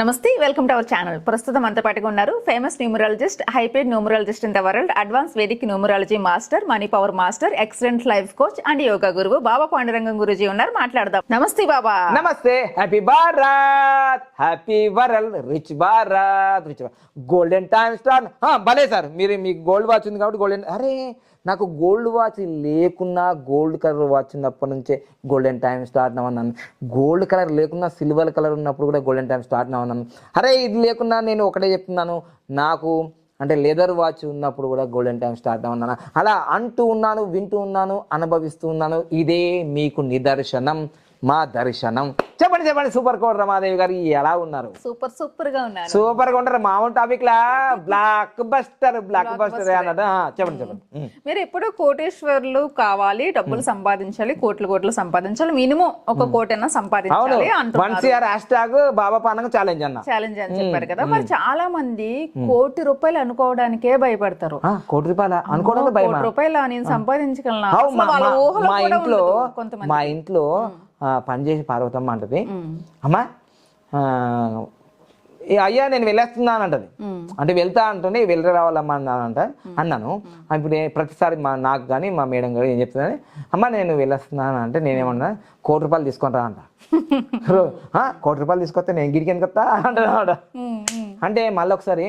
నమస్తే welcome to our channel. ప్రస్తుతం అంత పాటుగా ఉన్నారు famous numerologist hyped numerologist in the world advance Vedic numerology master money power master excellent life coach and yoga గురువు బాబా పాండురంగం గురుజీ ఉన్నారు. మాట్లాడదాం. Namaste Baba. Namaste happy Bharat happy world rich Bharat rich golden time star భలే sir మీరు మీకు gold watch ఉంది కాబట్టి golden అరే నాకు గోల్డ్ వాచ్ లేకున్నా గోల్డ్ కలర్ వాచ్ ఉన్నప్పటి నుంచే గోల్డెన్ టైం స్టార్ట్ అన్నాను గోల్డ్ కలర్ లేకున్నా సిల్వర్ కలర్ ఉన్నప్పుడు కూడా గోల్డెన్ టైం స్టార్ట్ అన్నాను అరే ఇది లేకున్నా నేను ఒకటే చెప్తున్నాను. నాకు అంటే లెదర్ వాచ్ ఉన్నప్పుడు కూడా గోల్డెన్ టైం స్టార్ట్ అన్నాను అలా అంటూ ఉన్నాను వింటూ ఉన్నాను అనుభవిస్తూ ఉన్నాను. ఇదే మీకు నిదర్శనం. మా దర్శనం. చెప్పండి చెప్పండి సూపర్ కోడ్ రమాదేవి గారు ఎలా ఉన్నారు? సూపర్ సూపర్గా ఉన్నారు. సూపర్గా ఉంటారు. మామూలు టాపిక్ లా బ్లాక్ బస్టర్ బ్లాక్ బస్టర్ అన్నట్టు. ఆ, చెప్పండి చెప్పండి. మీరు ఎప్పుడు కోటేశ్వర్లు కావాలి డబ్బులు సంపాదించాలి కోట్లు కోట్లు సంపాదించాలి మినిమం ఒక కోటైనా సంపాదించాలి అంటున్నారు. హ్యాష్ ట్యాగ్ బాబా పానకం ఛాలెంజ్ అన్న. ఛాలెంజ్ అని చెప్పారు కదా. మరి చాలా మంది కోటి రూపాయలు అనుకోవడానికే భయపడతారు. కోటి రూపాయల అనుకోవడం భయమా? కోటి రూపాయలు నేను సంపాదించగలను? మా- ఇంట్లో మా ఇంట్లో పనిచేసి పార్వతమ్మ అంటది. అమ్మా అయ్యా నేను వెళ్ళేస్తున్నాను అంటది. అంటే వెళ్తా అంటేనే వెళ్ళి రావాలమ్మా అన్నానంట అన్నాను. ఇప్పుడు ప్రతిసారి మా నాకు కానీ మా మేడం గారు ఏం చెప్తుందని అమ్మ నేను వెళ్ళొస్తున్నాను అంటే నేనేమన్నా కోటి రూపాయలు తీసుకొని రా అంట. "ఆ, కోటి రూపాయలు తీసుకొస్తే నేను గిరికి ఎందుకు వస్తా? ఉమ్. అంటే మళ్ళీ ఒకసారి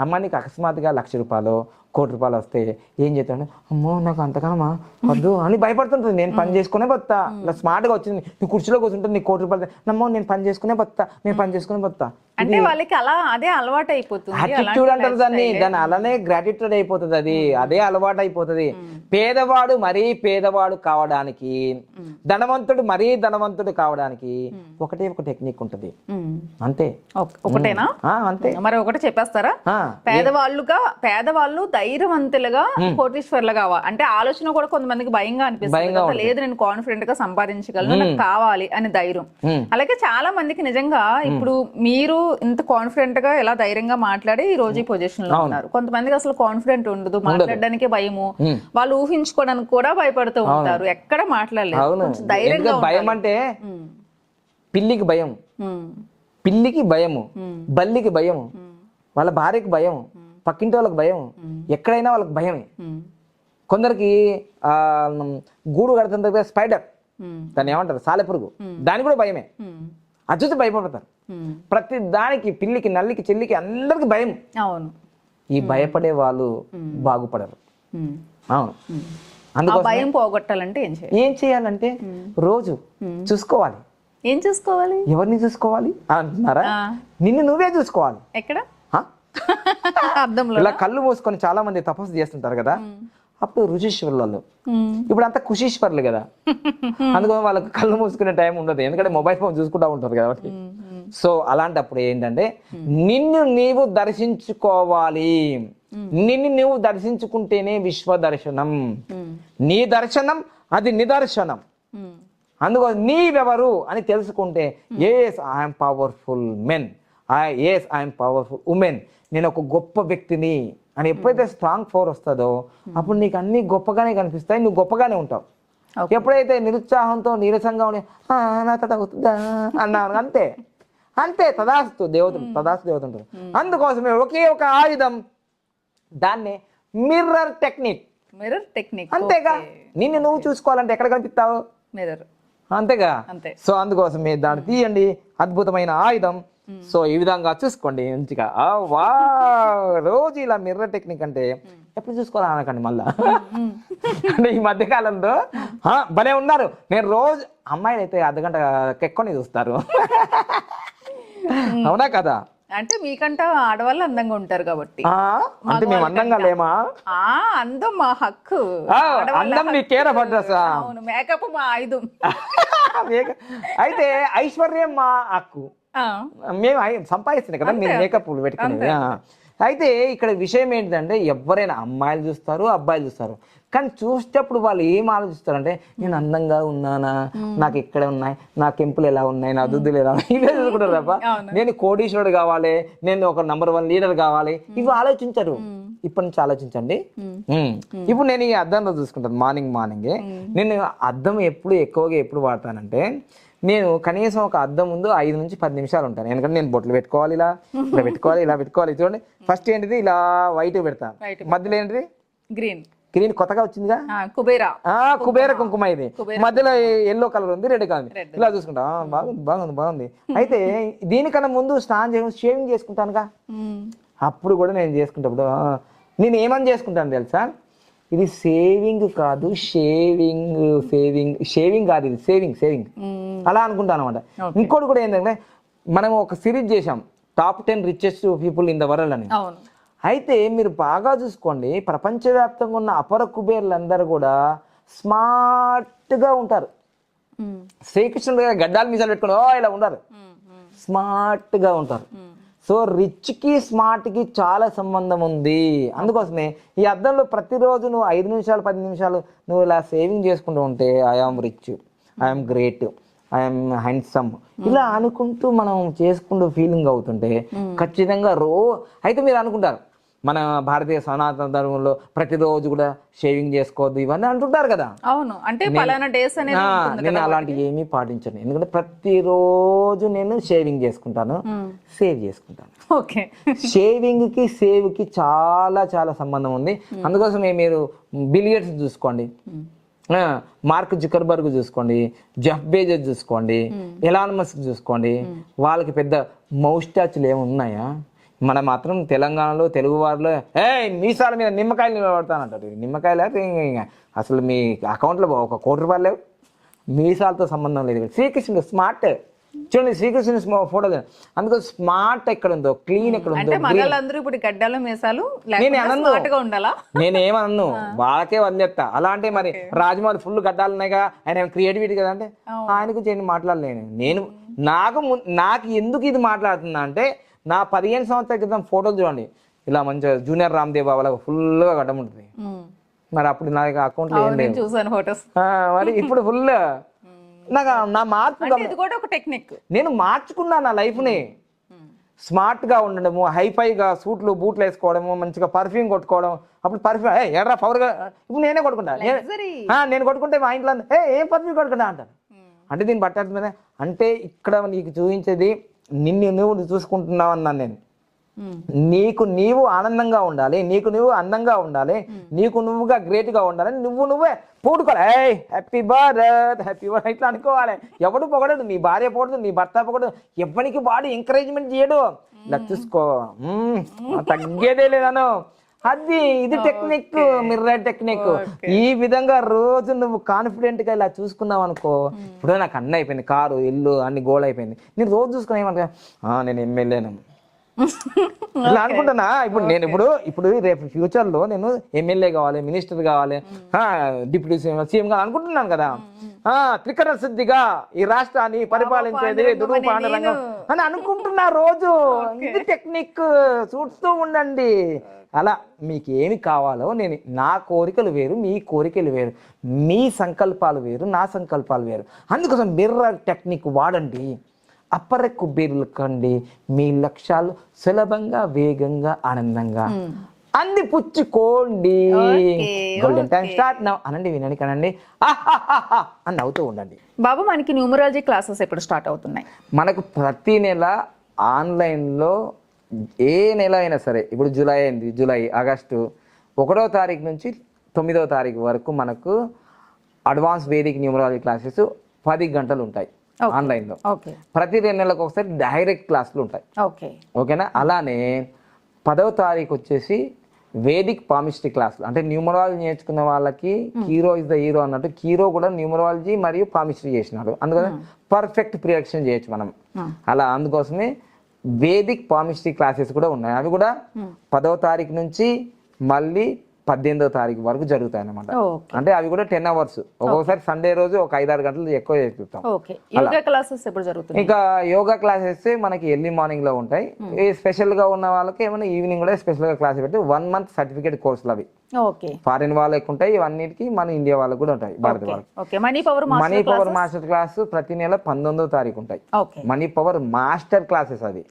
అమ్మ నీకు అకస్మాత్తుగా లక్ష రూపాయలు కోటి రూపాయలు వస్తే ఏం చేస్తాను అమ్మో నాకు అంతకనమా వద్దు అని భయపడుతుంటుంది. నేను పని చేసుకునే బతా ఇలా స్మార్ట్గా వచ్చింది. నీ కుర్చీలో కూర్చుంటుంది. నీకు కోటి రూపాయలు. నమ్మో నేను పని చేసుకునే బతా నేను పని చేసుకునే బతా అంటే వాళ్ళకి అలా అదే అలవాటు అయిపోతుంది యాటిట్యూడ్ అంటారు దాన్ని దాన్ని అలానే గ్రాటిట్యూడ్ అయిపోతుంది అది అదే అలవాటు అయిపోతుంది పేదవాడు మరీ పేదవాడు కావడానికి ధనవంతుడు మరీ ధనవంతుడు కావడానికి ఒకటే ఒక టెక్నిక్ ఉంటుంది. అంతే. ఒక- ఒకటేనా? అంతే. మరి ఒకటి చెప్పేస్తారా? పేదవాళ్ళుగా పేదవాళ్ళు ధైర్యవంతులుగా కోటీశ్వర్లు కావాలి అంటే ఆలోచన కూడా కొంతమందికి భయంగా అనిపిస్తుంది. లేదు నేను కాన్ఫిడెంట్గా సంపాదించగలను నాకు కావాలి అని ధైర్యం. అలాగే చాలా మందికి నిజంగా ఇప్పుడు మీరు ఇంత కాన్ఫిడెంట్గా ఎలా ధైర్యంగా మాట్లాడి ఈ రోజు ఈ పొజిషన్లో ఉన్నారు. కొంతమందికి అసలు కాన్ఫిడెంట్ ఉండదు. మాట్లాడడానికే భయము. వాళ్ళు ఊహించుకోవడానికి కూడా భయపడుతూ ఉంటారు. ఎక్కడ మాట్లాడలేదు. ధైర్యంగా భయం అంటే. పిల్లికి భయం. పిల్లికి భయము. బల్లికి భయము. వాళ్ళ భార్యకి భయం. పక్కింటి వాళ్ళకి భయం. ఎక్కడైనా వాళ్ళకి భయమే. కొందరికి ఆ, గూడు కడుతుంది స్పైడర్. దాన్ని ఏమంటారు? సాలెపురుగు. దాని కూడా భయమే. అది చూసి భయపడతారు. ప్రతి దానికి పిల్లికి నల్లికి చెల్లికి అందరికి భయం. అవును. ఈ భయపడే వాళ్ళు బాగుపడరు. అవును. భయం పోగొట్టాలంటే ఏం చేయాలి? ఏం చేయాలంటే రోజు చూసుకోవాలి. ఏం చూసుకోవాలి? ఎవరిని చూసుకోవాలి? అంటున్నారా. నిన్ను నువ్వే చూసుకోవాలి. ఎక్కడ? అర్థంలో ఇలా కళ్ళు మూసుకొని చాలా మంది తపస్సు చేస్తుంటారు కదా. అప్పుడు రుచిశ్వరులు ఉమ్. ఇప్పుడు అంతా కుషీశ్వర్లు కదా. అందుకని వాళ్ళకి కళ్ళు మూసుకునే టైం ఉండదు. ఎందుకంటే మొబైల్ ఫోన్ చూసుకుంటా ఉంటారు కాబట్టి సో అలాంటప్పుడు ఏంటంటే నిన్ను నీవు దర్శించుకోవాలి. నిన్ను నువ్వు దర్శించుకుంటేనే విశ్వ దర్శనం. నీ దర్శనం అది నిదర్శనం. ఉమ్. అందుకని నీవెవరు అని తెలుసుకుంటే yes I'm powerful men yes I'm powerful women నేను ఒక గొప్ప వ్యక్తిని. అని ఎప్పుడైతే స్ట్రాంగ్ ఫోర్ వస్తుందో అప్పుడు నీకు అన్ని గొప్పగానే కనిపిస్తాయి. నువ్వు గొప్పగానే ఉంటావు. ఎప్పుడైతే నిరుత్సాహంతో నీరసంగా ఉండి "ఆ, నా తట అవుతుందా అన్నాను అంతే. అంతే తదాస్తు దేవత తదాస్తు దేవత ఉంటుంది అందుకోసమే ఒకే ఒక ఆయుధం దాన్నే మిర్రర్ టెక్నిక్ మిర్రర్ టెక్నిక్ అంతేగా? నిన్ను నువ్వు చూసుకోవాలంటే ఎక్కడ కనిపిస్తావు? మిర్రర్ అంతేగా? అంతే. సో అందుకోసం మీరు దాన్ని తీయండి. అద్భుతమైన ఆయుధం. సో ఈ విధంగా చూసుకోండి మంచిగా. ఆ, వా రోజు ఇలా మిర్రర్ టెక్నిక్ అంటే ఎప్పుడు చూసుకోవాలా అనకండి మళ్ళా? అంటే ఈ మధ్య కాలంలో భలే ఉన్నారు. నేను రోజు అమ్మాయిలు అయితే అర్ధగంట కెక్కొని చూస్తారు. అవునా కదా? అంటే మీకంట ఆడవాళ్ళు అందంగా ఉంటారు కాబట్టి. అంటే మేము అందంగా లేమా? ఆ అందం మా హక్కు. అందం మీ కేర్ ఆఫ్ అడ్రస్ అవును మేకప్ మా ఆయుధం. అయితే ఐశ్వర్యం మా హక్కు మేము సంపాదిస్తున్నాయి కదా మీరు మేకప్ పెట్టుకునేది. అయితే ఇక్కడ విషయం ఏంటంటే ఎవరైనా అమ్మాయిలు చూస్తారు అబ్బాయిలు చూస్తారు. కానీ చూసేటప్పుడు వాళ్ళు ఏం ఆలోచిస్తారంటే నేను అందంగా ఉన్నానా? నాకు ఎక్కడ ఉన్నాయి. నా కెంపులు ఎలా ఉన్నాయి? నా దుద్దులు ఎలా ఉన్నాయి? ఇవే చూసుకుంటారు తప్ప నేను కోటీశ్వరుడు కావాలి నేను ఒక నంబర్ వన్ లీడర్ కావాలి. ఇవి ఆలోచించరు. ఇప్పటి నుంచి ఆలోచించండి. ఇప్పుడు నేను ఈ అద్దంలో చూసుకుంటాను. Morning morning. నేను అద్దం ఎప్పుడు ఎక్కువగా ఎప్పుడు వాడతానంటే నేను కనీసం ఒక అద్దం ముందు ఐదు నుంచి పది నిమిషాలు ఉంటాను. ఎందుకంటే నేను బొట్లు పెట్టుకోవాలి ఇలా ఇలా పెట్టుకోవాలి ఇలా పెట్టుకోవాలి. చూడండి ఫస్ట్ ఏంటిది? ఇలా వైట్ పెడతా. White మధ్యలో ఏంటిది? గ్రీన్ గ్రీన్ కొత్తగా వచ్చిందిగా? కుబేరా. ఆ కుబేర కుంకుమ ఇది. మధ్యలో ఎల్లో కలర్ ఉంది రెడ్ కలర్ ఉంది. ఇలా చూసుకుంటా. బాగుంది బాగుంది బాగుంది. అయితే దీనికన్నా ముందు స్నానం చేయడం షేవింగ్ చేసుకుంటానుగా? అప్పుడు కూడా నేను చేసుకుంటప్పుడు నేను ఏమని చేసుకుంటాను తెలుసా? ఇది సేవింగ్ కాదు షేవింగ్ సేవింగ్ షేవింగ్ కాదు ఇది సేవింగ్ సేవింగ్. అలా అనుకుంటాను అనమాట ఇంకోటి కూడా ఏంటంటే మనం ఒక సిరీస్ చేసాం top ten richest people in the world అని. అయితే మీరు బాగా చూసుకోండి ప్రపంచవ్యాప్తంగా ఉన్న అపర కుబేర్లందరూ కూడా స్మార్ట్గా ఉంటారు. శ్రీకృష్ణుడు గడ్డాలు మీసాలు పెట్టుకుని ఇలా ఉండరు స్మార్ట్గా ఉంటారు. సో రిచ్కి స్మార్ట్కి చాలా సంబంధం ఉంది. అందుకోసమే ఈ అద్దంలో ప్రతిరోజు నువ్వు ఐదు నిమిషాలు పది నిమిషాలు నువ్వు ఇలా సేవింగ్ చేసుకుంటూ ఉంటే I am rich I'm great I'm handsome ఇలా అనుకుంటూ మనం చేసుకుంటూ ఫీలింగ్ అవుతుంటే ఖచ్చితంగా రో అయితే మీరు అనుకుంటారు మన భారతీయ సనాతన ధర్మంలో ప్రతిరోజు కూడా షేవింగ్ చేసుకోవద్దు ఇవన్నీ అంటుంటారు కదా. అవును. అంటే పలానా డేస్ అనేది నేను అలాంటి ఏమీ పాటించను. ఎందుకంటే ప్రతిరోజు నేను షేవింగ్ చేసుకుంటాను సేవ్ చేసుకుంటాను. ఓకే. షేవింగ్కి సేవ్కి చాలా చాలా సంబంధం ఉంది. అందుకోసమే మీరు బిలియర్స్ చూసుకోండి. మార్క్ జుకర్బర్గ్ చూసుకోండి జెఫ్ బేజెస్ చూసుకోండి ఎలాన్ మస్క్ చూసుకోండి. వాళ్ళకి పెద్ద మౌస్టాచ్లు ఏమి ఉన్నాయా మన మాత్రం తెలంగాణలో తెలుగు వారిలో ఏ మీసాల మీద నిమ్మకాయలు నిలబడతానంటారు. నిమ్మకాయలు అసలు మీ అకౌంట్లో ఒక కోటి రూపాయలు లేవు. మీసాలతో సంబంధం లేదు. శ్రీకృష్ణుడు స్మార్ట్. చూడండి శ్రీకృష్ణుని స్మా- ఫోటో అందుకో స్మార్ట్ ఎక్కడ ఉందో క్లీన్ ఎక్కడ ఉందో మగాళ్ళందరూ ఇప్పుడు గడ్డలు మీసాలు నేను అనను. ఉండాలా? నేనేమన్ను వాళ్ళకే వదిలేస్తా. అలా అంటే మరి రాజమౌళి ఫుల్ గడ్డాలు ఉన్నాయిగా. ఆయన క్రియేటివిటీ కదా అంటే? ఆయన గురించి మాట్లాడలేను నేను. నాకు నాకు ఎందుకు ఇది మాట్లాడుతున్నా అంటే నా పదిహేను సంవత్సరాల క్రితం ఫోటోలు చూడండి. ఇలా మంచిగా జూనియర్ రామ్దేవ్ బాబా ఫుల్గా గడ్డం ఉంటుంది. మరి అప్పుడు నా ఏం లేవు. నేను చూసాను ఫొటోస్ మరి ఇప్పుడు ఫుల్. నాకు నా మార్పు ఇది కూడా ఒక టెక్నిక్ నేను మార్చుకున్నా నా లైఫ్ని. స్మార్ట్గా ఉండడము హైఫైగా సూట్లు బూట్లు వేసుకోవడము మంచిగా పర్ఫ్యూమ్ కొట్టుకోవడం. అప్పుడు పర్ఫ్యూమ్ ఏ ఎర్రా పవర్గా ఇప్పుడు నేనే కొట్టుకుంటా. నే- నేను కొట్టుకుంటే మా ఇంట్లో ఏ ఏం పర్ఫ్యూమ్ కొట్టుకుంటా? అంటారు అంటే దీన్ని బట్టి అర్థమైందా? అంటే ఇక్కడ నీకు చూపించేది నిన్ను నువ్వు చూసుకుంటున్నావు అన్నాను నేను నీకు నీవు ఆనందంగా ఉండాలి నీకు నువ్వు అందంగా ఉండాలి నీకు నువ్వుగా గ్రేట్గా ఉండాలి నువ్వు నువ్వే పూడుకోవాలి. హ్యాపీ భారత్ హ్యాపీ భారత్ ఇట్లా అనుకోవాలి. ఎవడు పొగడడు నీ భార్య పొగడదు నీ భర్త పొగడదు ఎవరికి వాడు ఎంకరేజ్మెంట్ చేయడు ఇలా చూసుకో. తగ్గేదే లేదను. అది ఇది టెక్నిక్ మిర్రర్ టెక్నిక్ ఈ విధంగా రోజు నువ్వు కాన్ఫిడెంట్గా ఇలా చూసుకున్నావు అనుకో ఇప్పుడు నాకు అన్నీ అయిపోయింది కారు ఇల్లు అన్ని గోల్ అయిపోయింది. నేను రోజు చూసుకుని ఏమనుకో "ఆ, నేను ఎమ్మెల్యేను. ఇలా అనుకుంటున్నా. ఇప్పుడు నేను ఇప్పుడు ఇప్పుడు రేపు ఫ్యూచర్లో నేను ఎమ్మెల్యే కావాలి మినిస్టర్ కావాలి డిప్యూటీ సీఎం సీఎం కావాలి అనుకుంటున్నాను కదా. త్రికరణ శుద్ధిగా ఈ రాష్ట్రాన్ని పరిపాలించేది దుడు పాండరంగం. అని అనుకుంటున్నా రోజు ఇది టెక్నిక్ చూస్తూ ఉండండి. అలా మీకు ఏమి కావాలో నేను నా కోరికలు వేరు మీ కోరికలు వేరు మీ సంకల్పాలు వేరు నా సంకల్పాలు వేరు. అందుకోసం మిర్రర్ టెక్నిక్ వాడండి. అప్పర కుబేరులు కండి. మీ లక్ష్యాలు సులభంగా వేగంగా ఆనందంగా అంది పుచ్చుకోండి. గోల్డెన్ టైం స్టార్ట్ నౌ అనండి వినండి కనండి. అని నవ్వుతూ ఉండండి. బాబు మనకి న్యూమరాలజీ క్లాసెస్ ఎప్పుడు స్టార్ట్ అవుతున్నాయి? మనకు ప్రతి నెల ఆన్లైన్లో ఏ నెల అయినా సరే ఇప్పుడు జూలై అయింది జూలై ఆగస్టు ఒకటో తారీఖు నుంచి తొమ్మిదవ తారీఖు వరకు మనకు అడ్వాన్స్ వేదిక్ న్యూమరాలజీ క్లాసెస్ పది గంటలు ఉంటాయి ఆన్లైన్లో. ఓకే. ప్రతి రెండు నెలలకు ఒకసారి డైరెక్ట్ క్లాసులు ఉంటాయి. ఓకే. ఓకేనా? అలానే పదవ తారీఖు వచ్చేసి వేదిక్ పామిస్ట్రీ క్లాసులు అంటే న్యూమరాలజీ నేర్చుకున్న వాళ్ళకి కీరో ఇస్ ద హీరో అన్నట్టు కీరో కూడా న్యూమరాలజీ మరియు పామిస్ట్రీ చేసినాడు అందుకని పర్ఫెక్ట్ ప్రియాక్షన్ చేయొచ్చు మనం. అలా అందుకోసమే వేదిక్ పామిస్ట్రీ క్లాసెస్ కూడా ఉన్నాయి. అవి కూడా పదవ తారీఖు నుంచి మళ్ళీ పద్దెనిమిదవ తారీఖు వరకు జరుగుతాయి అన్నమాట ఓకే. అంటే అవి కూడా టెన్ అవర్స్. ఒక్కొక్కసారి సండే రోజు ఒక ఐదారు గంటలు ఎక్కువ చేపిస్తాం. ఇంకా యోగా క్లాసెస్ మనకి ఎర్లీ మార్నింగ్లో ఉంటాయి. స్పెషల్గా ఉన్న వాళ్ళకి ఏమైనా ఈవినింగ్ కూడా స్పెషల్గా క్లాస్ పెట్టి వన్ మంత్ సర్టిఫికేట్ కోర్సులు అవి. ఫారిన్ వాళ్ళకి ఉంటాయి ఇవన్నిటికి మన ఇండియా వాళ్ళకి కూడా ఉంటాయి భారత వాళ్ళకి. Money power money master power master class ప్రతి నెల పంతొమ్మిదో తారీఖు ఉంటాయి. మనీ పవర్ మాస్టర్ క్లాసెస్ అది.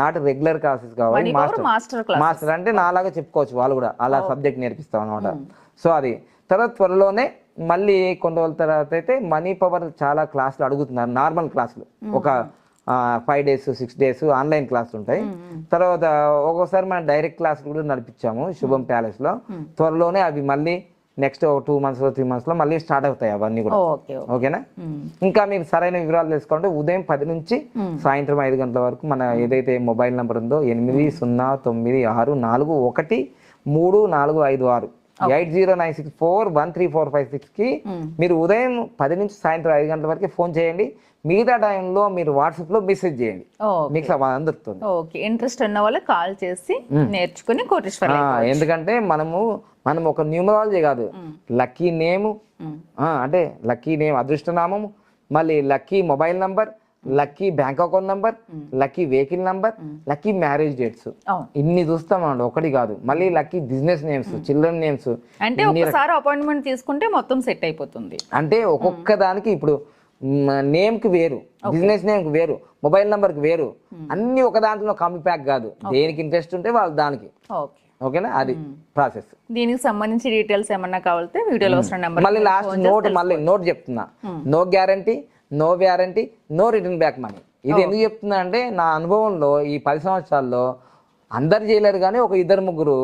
నాట్ రెగ్యులర్ క్లాసెస్ కావాలి మాస్టర్ మాస్టర్ అంటే నాలాగా చెప్పుకోవచ్చు వాళ్ళు కూడా అలా సబ్జెక్ట్ నేర్పిస్తాం అనమాట సో అది. తర్వాత త్వరలోనే మళ్ళీ కొన్ని రోజుల తర్వాత అయితే మనీ పవర్ చాలా క్లాసులు అడుగుతున్నారు నార్మల్ క్లాసులు ఒక five days six days online క్లాసులు ఉంటాయి. తర్వాత ఒక్కోసారి మనం డైరెక్ట్ క్లాసులు కూడా నడిపించాము శుభం ప్యాలెస్లో. త్వరలోనే అవి మళ్ళీ నెక్స్ట్ ఒక టూ మంత్స్ త్రీ మంత్స్లో మళ్ళీ స్టార్ట్ అవుతాయి అవన్నీ కూడా. ఓకే ఓకేనా? ఇంకా మీరు సరైన వివరాలు తెలుసుకోండి. ఉదయం పది నుంచి సాయంత్రం ఐదు గంటల వరకు మన ఏదైతే మొబైల్ నెంబర్ ఉందో ఎనిమిది సున్నా తొమ్మిది ఆరు నాలుగు ఒకటి మూడు నాలుగు ఐదు ఆరు. Eight zero nine six four one three four five సిక్స్కి మీరు ఉదయం పది నుంచి సాయంత్రం ఐదు గంటల వరకు ఫోన్ చేయండి. మిగతా టైంలో మీరు వాట్సాప్లో మెసేజ్ చేయండి. మీకు సమాధానం దొరుకుతుంది. ఓకే. ఇంట్రెస్ట్ ఉన్న వాళ్ళు కాల్ చేసి నేర్చుకుని కోటేశ్వర ఎందుకంటే మనము మనం ఒక న్యూమరాలజీ కాదు. Lucky name. అంటే లక్కీ నేమ్ అదృష్టనామము మళ్ళీ lucky mobile number lucky bank account number lucky vehicle number lucky marriage dates. ఇన్ని చూస్తామండి ఒకటి కాదు. మళ్ళీ lucky business names children names అంటే ఒక్కసారి అపాయింట్మెంట్ తీసుకుంటే మొత్తం సెట్ అయిపోతుంది. అంటే ఒక్కొక్క దానికి ఇప్పుడు నేమ్కి వేరు బిజినెస్ నేమ్కి వేరు మొబైల్ నంబర్కి వేరు అన్ని ఒక దాంట్లో కంప్లీ ప్యాక్ కాదు. దేనికి ఇంట్రెస్ట్ ఉంటే వాళ్ళు దానికి. ఓకే ఓకేనా అది ప్రాసెస్ దీనికి సంబంధించి డీటెయిల్స్ ఏమన్నా కావాలంటే వీడియోలో వస్తున్న నెంబర్ మళ్ళీ లాస్ట్ నోట్ మళ్ళీ నోట్ చెప్తున్నా. No guarantee no warranty no return back money ఇది ఎందుకు చెప్తున్నా అంటే నా అనుభవంలో ఈ పది సంవత్సరాల్లో అందరు చేయలేరు కానీ ఒక ఇద్దరు ముగ్గురు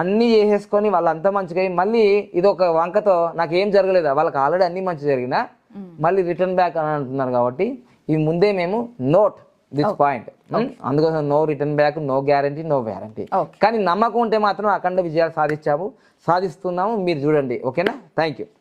అన్ని చేసేసుకొని వాళ్ళంతా మంచిగా మళ్ళీ ఇది ఒక వంకతో నాకు ఏం జరగలేదు? వాళ్ళకి ఆల్రెడీ అన్ని మంచి జరిగినా మళ్ళీ రిటర్న్ బ్యాక్ అని అంటున్నారు కాబట్టి ఈ ముందే మేము నోట్ దిస్ పాయింట్ అందుకోసం no return back no guarantee no warranty. కానీ నమ్మకం ఉంటే మాత్రం అఖండ విజయాలు సాధించాము సాధిస్తున్నాము. మీరు చూడండి. ఓకేనా థ్యాంక్ యూ